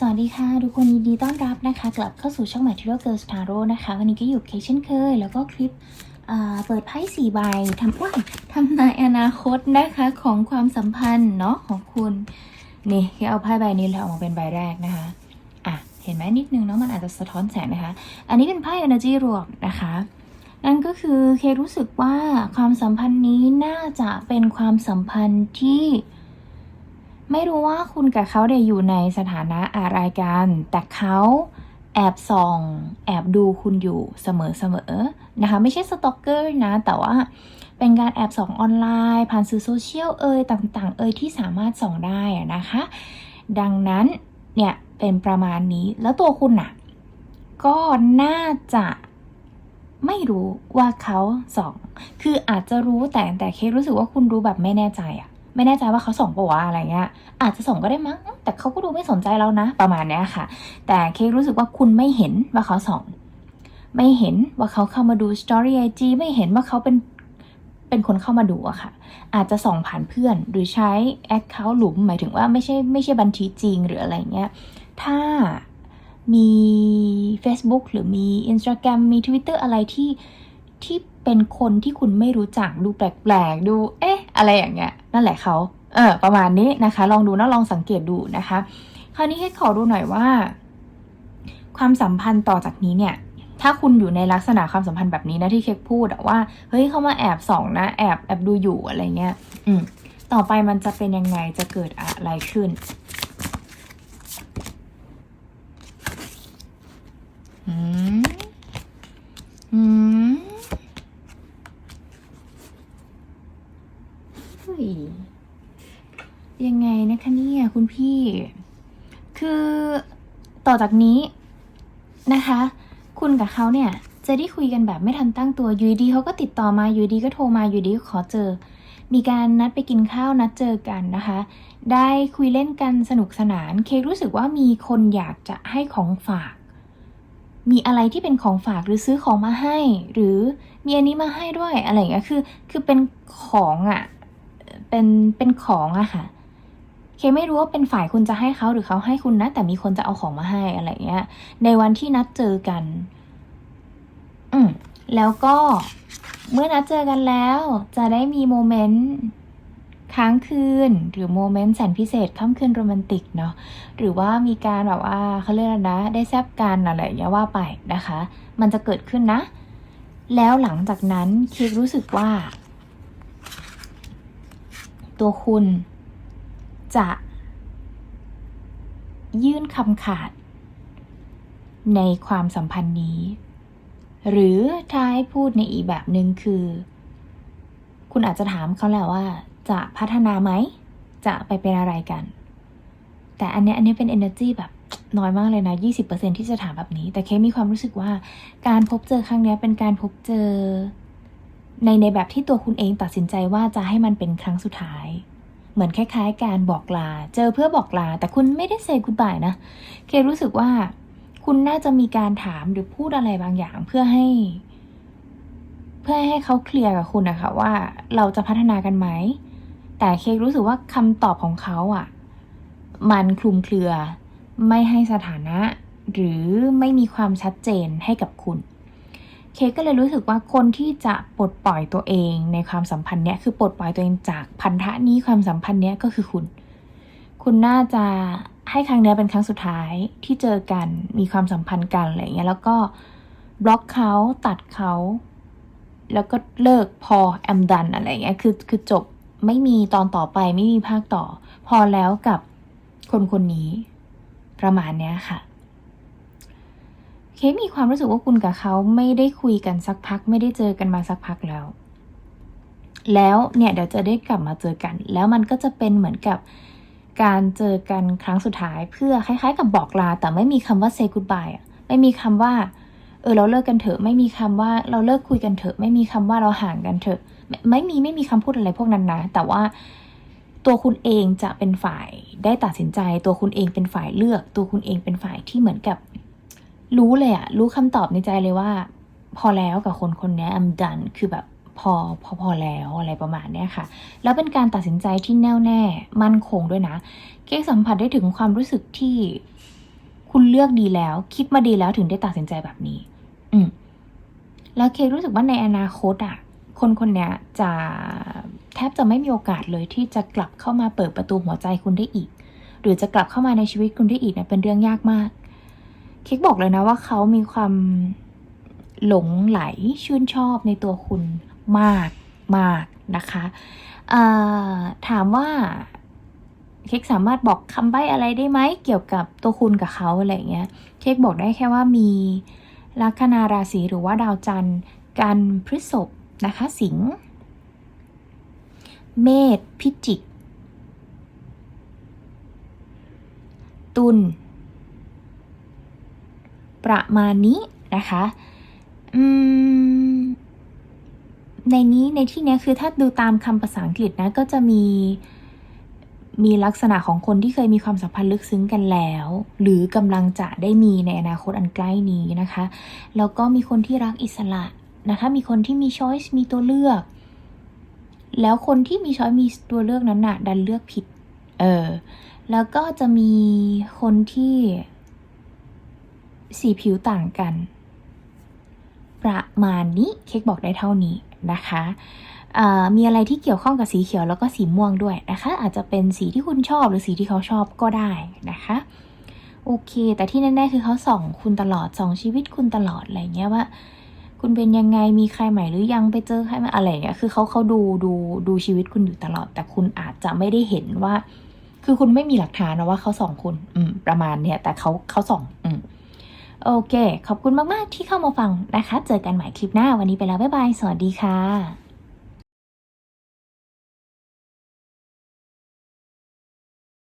สวัสดีค่ะ ทุกคนยินดีต้อนรับนะคะ กลับเข้าสู่ช่องใหม่ที่เรียกเกิร์สทาโรนะคะ วันนี้ก็อยู่เคเช่นเคย แล้วก็คลิปเปิดไพ่สี่ใบทำว่าทำนายอนาคตนะคะของความสัมพันธ์เนาะของคุณ นี่แค่เอาไพ่ใบนี้แล้วออกมาเป็นใบแรกนะคะอะเห็นไหมนิดนึงเนาะมันอาจจะสะท้อนแสงนะคะ อันนี้เป็นไพ่ energy รวมนะคะนั่นก็คือเครู้สึกว่าความสัมพันธ์นี้น่าจะเป็นความสัมพันธ์ที่ ไม่รู้ว่าคุณกับเขาเนี่ยอยู่ในสถานะอะไรกัน แต่เขาแอบส่อง แอบดูคุณอยู่เสมอๆนะคะ ไม่ใช่สตอกเกอร์นะ แต่ว่าเป็นการแอบส่องออนไลน์ ผ่านสื่อโซเชียลเอ่ยต่างๆ เอ่ยที่สามารถส่องได้นะคะ ดังนั้นเนี่ยเป็นประมาณนี้แล้วตัวคุณน่ะ ก็น่าจะไม่รู้ว่าเขาส่อง คืออาจจะรู้แต่แต่เครู้สึกว่าคุณรู้แบบไม่แน่ใจอะ ไม่แน่ใจว่าเขาส่งปะวะอะไรเงี้ย อาจจะส่งก็ได้มั้ง แต่เขาก็ดูไม่สนใจเรานะ ประมาณเนี้ยค่ะ แต่เครู้สึกว่าคุณไม่เห็นว่าเขาส่ง ไม่เห็นว่าเขาเข้ามาดูสตอรี่ไอจีไม่เห็นว่าเขาเป็นเป็นคนเข้ามาดูอะค่ะ อาจจะส่องผ่านเพื่อน หรือใช้แอคเคาท์หลุม หมายถึงว่าไม่ใช่ไม่ใช่บัญชีจริงหรืออะไรเงี้ย ถ้ามี Facebook หรือมี Instagram มี Twitter อะไรที่ที่เป็นคนที่คุณไม่รู้จักดูแปลกๆ ดู เอ๊ะ อะไรอย่างเงี้ย นั่นแหละเขาเออประมาณนี้นะคะ ลองดูนะลองสังเกตดูนะคะ คราวนี้ให้ขอดูหน่อยว่า ความสัมพันธ์ต่อจากนี้เนี่ยถ้าคุณอยู่ในลักษณะความสัมพันธ์แบบนี้นะที่เค้กพูดอว่าเฮ้ยเขามาแอบส่องนะแอบแอบดูอยู่อะไรเงี้ย อืมต่อไปมันจะเป็นยังไงจะเกิดอะไรขึ้นอืม อืมเฮ้ ยยังไงนะคะเนี่ยคุณพี่ คือต่อจากนี้นะคะ คุณกับเขาเนี่ย จะได้คุยกันแบบไม่ทันตั้งตัวอยู่ดีเขาก็ติดต่อมาอยู่ดีก็โทรมาอยู่ดีก็ขอเจอ มีการนัดไปกินข้าวนัดเจอกันนะคะ ได้คุยเล่นกันสนุกสนาน เคกรู้สึกว่ามีคนอยากจะให้ของฝาก มีอะไรที่เป็นของฝากหรือซื้อของมาให้ หรือมีอันนี้มาให้ด้วยอะไรอย่างเงี้ยคือ คือเป็นของอะ่ะ เป็นเป็นของอะค่ะ เคไม่รู้ว่าเป็นฝ่ายคุณจะให้เขาหรือเขาให้คุณนะ แต่มีคนจะเอาของมาให้อะไรเงี้ย ในวันที่นัดเจอกัน อืมแล้วก็เมื่อนัดเจอกันแล้ว จะได้มีโมเมนต์ค้างคืน หรือโมเมนต์แสนพิเศษค่ำคืนโรแมนติกเนาะหรือว่ามีการแบบว่าเขาเรียกอะไรนะ ได้แซบกันอะไรอย่างเงี้ยว่าไปนะคะ มันจะเกิดขึ้นนะ แล้วหลังจากนั้นเคกรู้สึกว่า ตัวคุณ จะ ยื่นคำขาด ในความสัมพันธ์นี้ หรือถ้าให้พูดในอีกแบบหนึ่งคือ คุณอาจจะถามเขาแหละว่า จะพัฒนาไหม จะไปเป็นอะไรกัน แต่อันเนี้ยอันเนี้ยเป็น energy แบบน้อยมากเลยนะ 20%ที่จะถามแบบนี้ แต่เคมีความรู้สึกว่าการพบเจอครั้งนี้เป็นการพบเจอ ในในแบบที่ตัวคุณเองตัดสินใจว่าจะให้มันเป็นครั้งสุดท้าย เหมือนคล้ายๆ การบอกลา เจอเพื่อบอกลา แต่คุณไม่ได้เซ y กู d บายนะ เครู้สึกว่าคุณน่าจะมีการถามหรือพูดอะไรบางอย่างเพื่อให้ เพื่อให้เขาเคลียร์กับคุณนะคะว่าเราจะพัฒนากันไหม แต่เครู้สึกว่าคำตอบของเขาอะ มันคลุมเครือ ไม่ให้สถานะ หรือไม่มีความชัดเจนให้กับคุณ เคก็เลยรู้สึกว่าคนที่จะปลดปล่อยตัวเองในความสัมพันธ์เนี้ยคือปลดปล่อยตัวเองจากพันธะนี้ความสัมพันธ์เนี้ยก็คือคุณ คุณน่าจะให้ครั้งเนี้ยเป็นครั้งสุดท้ายที่เจอกันมีความสัมพันธ์กันอะไรเงี้ยแล้วก็บล็อกเขาตัดเขา แล้วก็เลิกพอแอมดันอะไรเงี้ยคือคือจบไม่มีตอนต่อไปไม่มีภาคต่อ พอแล้วกับคนคนนี้ ประมาณเนี้ยค่ะ เคมีความรู้สึกว่าคุณกับเขาไม่ได้คุยกันสักพัก ไม่ได้เจอกันมาสักพักแล้ว แล้วเนี่ยเดี๋ยวจะได้กลับมาเจอกัน แล้วมันก็จะเป็นเหมือนกับการเจอกันครั้งสุดท้ายเพื่อคล้าย ๆ กับบอกลา แต่ไม่มีคำว่า say goodbye อะไม่มีคำว่า เออเราเลิกกันเถอะ ไม่มีคำว่าเราเลิกคุยกันเถอะ ไม่มีคำว่าเราห่างกันเถอะ ไม่ไม่มีไม่มีคำพูดอะไรพวกนั้นนะ แต่ว่าตัวคุณเองจะเป็นฝ่ายได้ตัดสินใจ ตัวคุณเองเป็นฝ่ายเลือก ตัวคุณเองเป็นฝ่ายที่เหมือนกับ รู้เลยอะรู้คำตอบในใจเลยว่า พอแล้วกับคนคนนี้ I'm done คือแบบพอพอพอแล้วอะไรประมาณเนี้ยค่ะ แล้วเป็นการตัดสินใจที่แน่วแน่มั่นคงด้วยนะ เก๊สัมผัสได้ถึงความรู้สึกที่คุณเลือกดีแล้ว คิดมาดีแล้วถึงได้ตัดสินใจแบบนี้ อืมแล้วเครู้สึกว่าในอนาคตอะ คนคนนี้จะแทบจะไม่มีโอกาสเลยที่จะกลับเข้ามาเปิดประตูหัวใจคุณได้อีก หรือจะกลับเข้ามาในชีวิตคุณได้อีกเนี่ยเป็นเรื่องยากมาก ค้กบอกเลยนะว่าเขามีความหลงไหลชื่นชอบในตัวคุณมากมากนะคะถามว่าเค้กสามารถบอกคำใบ้อะไรได้ไหมเกี่ยวกับตัวคุณกับเขาอะไรเงี้ยเค้กบอกได้แค่ว่ามีลัคนาราศีหรือว่าดาวจันทร์กันพฤษภนะคะสิงห์เมษพิจิก ตุล ประมาณนี้นะคะในนี้ในที่นี้คือถ้าดูตามคำภาษาอังกฤษนะก็จะมีมีลักษณะของคนที่เคยมีความสัมพันธ์ลึกซึ้งกันแล้ว หรือกำลังจะได้มีในอนาคตอันใกล้นี้นะคะ แล้วก็มีคนที่รักอิสระนะคะ มีคนที่มีช้อยส์มีตัวเลือก แล้วคนที่มีช้อยมีตัวเลือกนั้นน่ะดันเลือกผิด เออ แล้วก็จะมีคนที่ สีผิวต่างกัน ประมาณนี้เค้กบอกได้เท่านี้นะคะมีอะไรที่เกี่ยวข้องกับสีเขียวแล้วก็สีม่วงด้วยนะคะ อาจจะเป็นสีที่คุณชอบหรือสีที่เขาชอบก็ได้นะคะโอเค แต่ที่แน่ๆคือเขาส่องคุณตลอดส่องชีวิตคุณตลอดอะไรเงี้ยว่า คุณเป็นยังไงมีใครใหม่หรือยังไปเจอใครมาอะไรเงี้ยคือเขาเขาดูดูดูชีวิตคุณอยู่ตลอด แต่คุณอาจจะไม่ได้เห็นว่า คือคุณไม่มีหลักฐานนะว่าเขาส่องคุณ อืมประมาณเนี้ยแต่เขาเขาส่อง อืม โอเค ขอบคุณมาก ๆ ที่เข้ามาฟังนะคะ เจอกันใหม่คลิปหน้า วันนี้ไปแล้ว บ๊ายบาย สวัสดีค่ะ